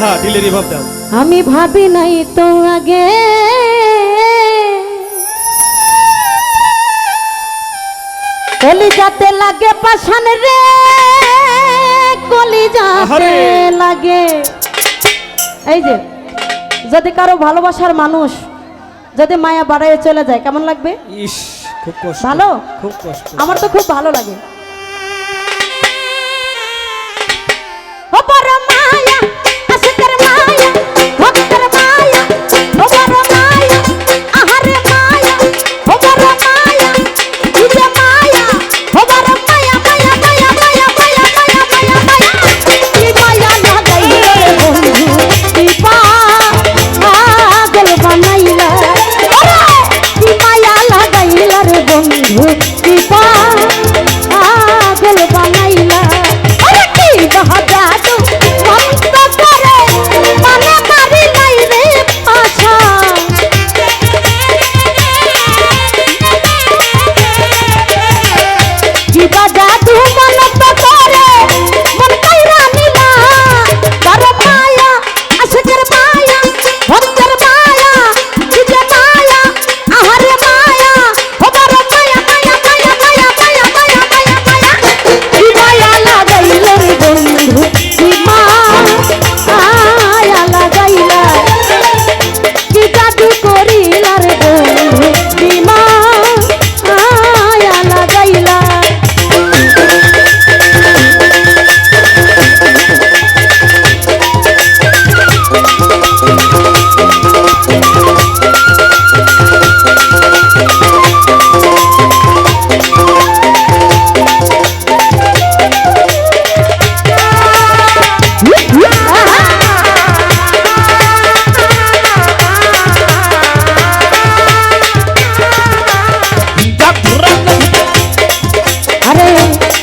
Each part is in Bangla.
হ্যাঁ দাও। আমি ভাবি নাই তো আগে। কলিজাতে লাগে পাশান রে কলিজাতে লাগে। এই যে যদি কারও ভালোবাসার মানুষ যদি মায়া বাড়াইয়ে চলে যায় কেমন লাগবে? ইস খুব ভালো? খুব আমার তো খুব ভালো লাগে।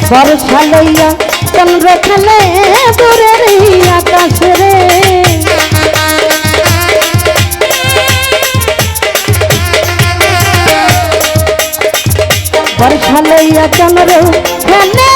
বর খালাইয়া চন্দ্র খেলে দূরের আকাশ রে। বর খালাইয়া চন্দ্র খেলে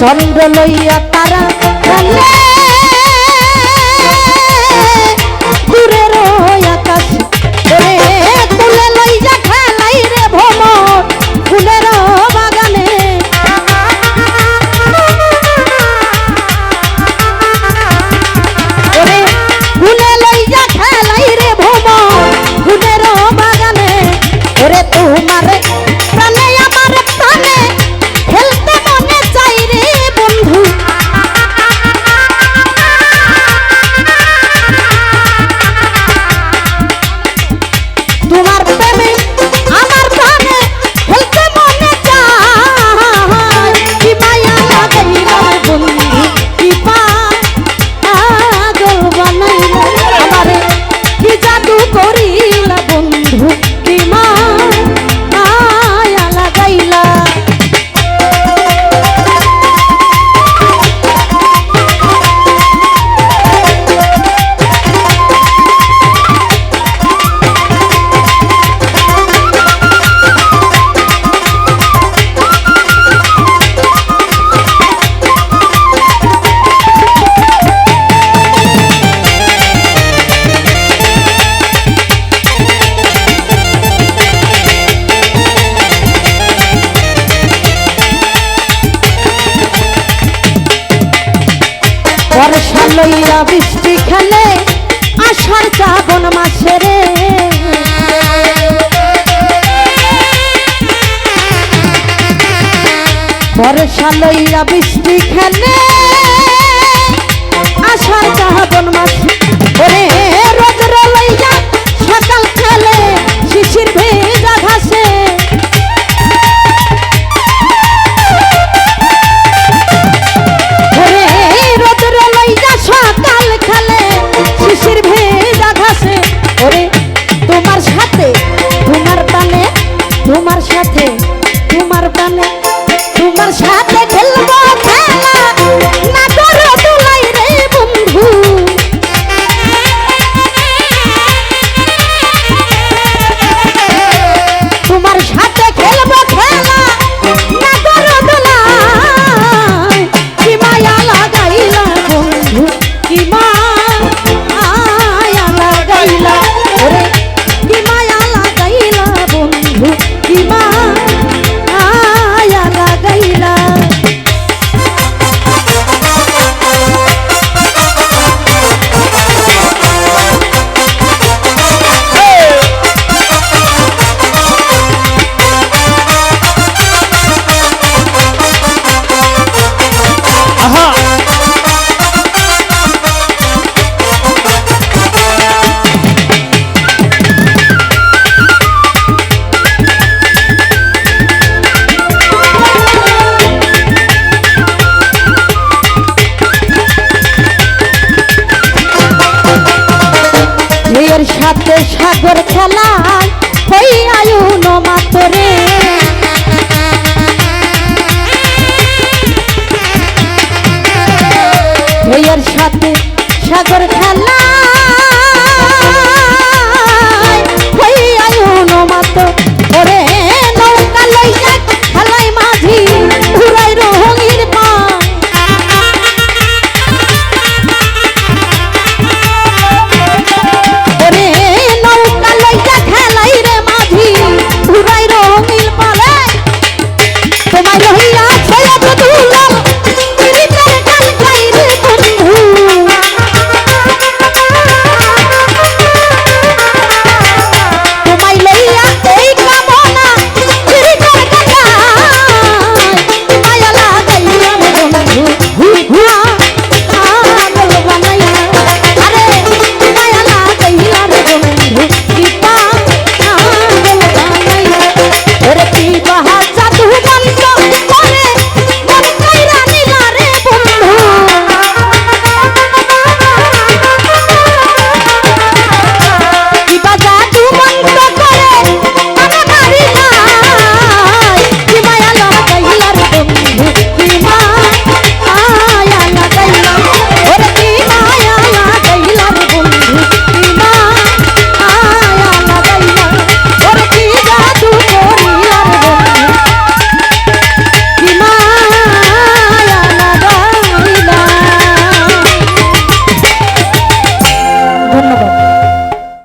চন্দ্র লইয়া তারা লইয়া বৃষ্টি খেলে আষাঢ় শ্রাবণ মাসে রে। বর্ষা লইয়া বৃষ্টি খেলে Aha!